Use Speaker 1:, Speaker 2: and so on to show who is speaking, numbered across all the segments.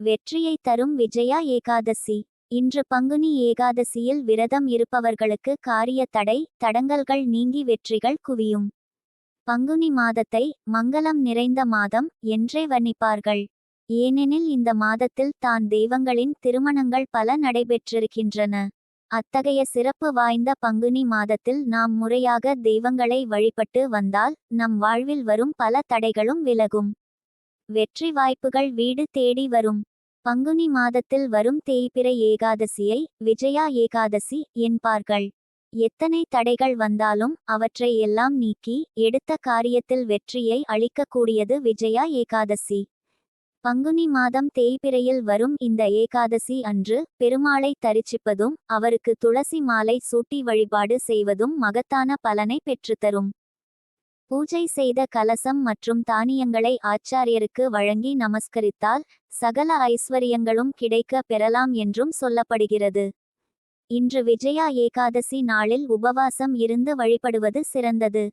Speaker 1: வெற்றியை தரும் விஜயா ஏகாதசி. இன்று பங்குனி ஏகாதசியில் விரதம் இருப்பவர்களுக்கு காரிய தடை தடங்கல்கள் நீங்கி வெற்றிகள் குவியும். பங்குனி மாதத்தை மங்களம் நிறைந்த மாதம் என்றே வர்ணிப்பார்கள். ஏனெனில் இந்த மாதத்தில் தான் தெய்வங்களின் திருமணங்கள் பல நடைபெற்றிருக்கின்றன. அத்தகைய சிறப்பு வாய்ந்த பங்குனி மாதத்தில் நாம் முறையாக தெய்வங்களை வழிபட்டு வந்தால் நம் வாழ்வில் வரும் பல தடைகளும் விலகும். வெற்றி வாய்ப்புகள் வீடு தேடி வரும். பங்குனி மாதத்தில் வரும் தேய்பிறை ஏகாதசியை விஜயா ஏகாதசி என்பார்கள். எத்தனை தடைகள் வந்தாலும் அவற்றை எல்லாம் நீக்கி எடுத்த காரியத்தில் வெற்றியை அளிக்கக்கூடியது விஜயா ஏகாதசி. பங்குனி மாதம் தேய்பிறையில் வரும் இந்த ஏகாதசி அன்று பெருமாளை தரிசிப்பதும் அவருக்கு துளசி மாலை சூட்டி வழிபாடு செய்வதும் மகத்தான பலனை பெற்றுத்தரும். பூஜை செய்த கலசம் மற்றும் தானியங்களை ஆச்சாரியருக்கு வழங்கி நமஸ்கரித்தால் சகல ஐஸ்வர்யங்களும் கிடைக்க பெறலாம் என்றும் சொல்லப்படுகிறது. இன்று விஜயா ஏகாதசி நாளில் உபவாசம் இருந்து வழிபடுவது சிறந்தது.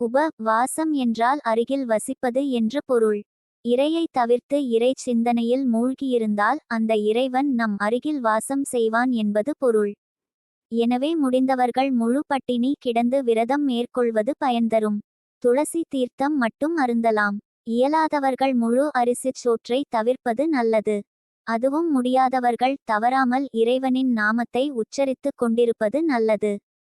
Speaker 1: உப வாசம் என்றால் அருகில் வசிப்பது என்று பொருள். இறையை தவிர்த்து இறை சிந்தனையில் மூழ்கியிருந்தால் அந்த இறைவன் நம் அருகில் வாசம் செய்வான் என்பது பொருள். எனவே முடிந்தவர்கள் முழு பட்டினி கிடந்து விரதம் மேற்கொள்வது பயன்தரும். துளசி தீர்த்தம் மட்டும் அருந்தலாம். இயலாதவர்கள் முழு அரிசிச் சோற்றை தவிர்ப்பது நல்லது. அதுவும் முடியாதவர்கள் தவறாமல் இறைவனின் நாமத்தை உச்சரித்துக் கொண்டிருப்பது நல்லது.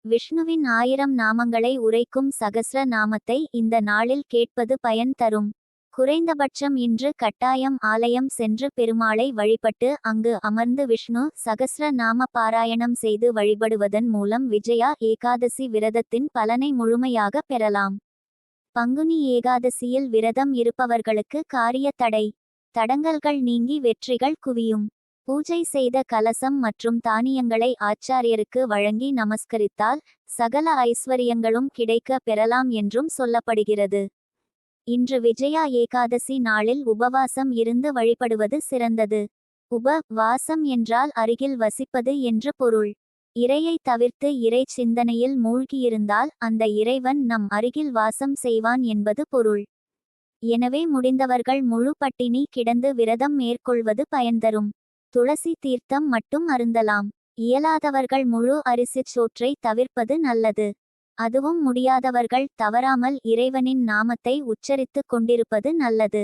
Speaker 1: விஷ்ணுவின் ஆயிரம் நாமங்களை உரைக்கும் சகஸ்ர நாமத்தை இந்த நாளில் கேட்பது பயன் தரும். குறைந்தபட்சம் இன்று கட்டாயம் ஆலயம் சென்று பெருமாளை வழிபட்டு அங்கு அமர்ந்து விஷ்ணு சகஸ்ர நாம பாராயணம் செய்து வழிபடுவதன் மூலம் விஜயா ஏகாதசி விரதத்தின் பலனை முழுமையாக பெறலாம். பங்குனி ஏகாதசியில் விரதம் இருப்பவர்களுக்கு காரிய தடை. தடங்கல்கள் நீங்கி வெற்றிகள் குவியும். பூஜை செய்த கலசம் மற்றும் தானியங்களை ஆச்சாரியருக்கு வழங்கி நமஸ்கரித்தால் சகல ஐஸ்வர்யங்களும் கிடைக்க பெறலாம் என்றும் சொல்லப்படுகிறது. இன்று விஜயா ஏகாதசி நாளில் உபவாசம் இருந்து வழிபடுவது சிறந்தது. உப வாசம் என்றால் அருகில் வசிப்பது என்று பொருள். இறையை தவிர்த்து இறை சிந்தனையில் மூழ்கியிருந்தால் அந்த இறைவன் நம் அருகில் வாசம் செய்வான் என்பது பொருள். எனவே முடிந்தவர்கள் முழு பட்டினி கிடந்து விரதம் மேற்கொள்வது பயன்தரும். துளசி தீர்த்தம் மட்டும் அருந்தலாம். இயலாதவர்கள் முழு அரிசிச் சோற்றை தவிர்ப்பது நல்லது. அதுவும் முடியாதவர்கள் தவறாமல் இறைவனின் நாமத்தை உச்சரித்துக் கொண்டிருப்பது நல்லது.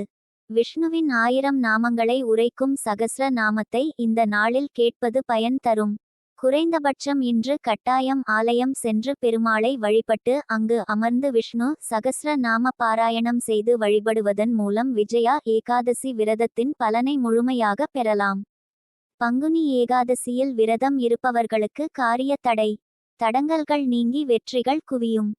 Speaker 1: விஷ்ணுவின் ஆயிரம் நாமங்களை உரைக்கும் சகஸ்ர நாமத்தை இந்த நாளில் கேட்பது பயன் தரும் குறைந்தபட்சம் இன்று கட்டாயம் ஆலயம் சென்று பெருமாளை வழிபட்டு அங்கு அமர்ந்து விஷ்ணு சகசிர நாம பாராயணம் செய்து வழிபடுவதன் மூலம் விஜயா ஏகாதசி விரதத்தின் பலனை முழுமையாக பெறலாம். பங்குனி ஏகாதசியில் விரதம் இருப்பவர்களுக்கு காரிய தடை. தடங்கல்கள் நீங்கி வெற்றிகள் குவியும்.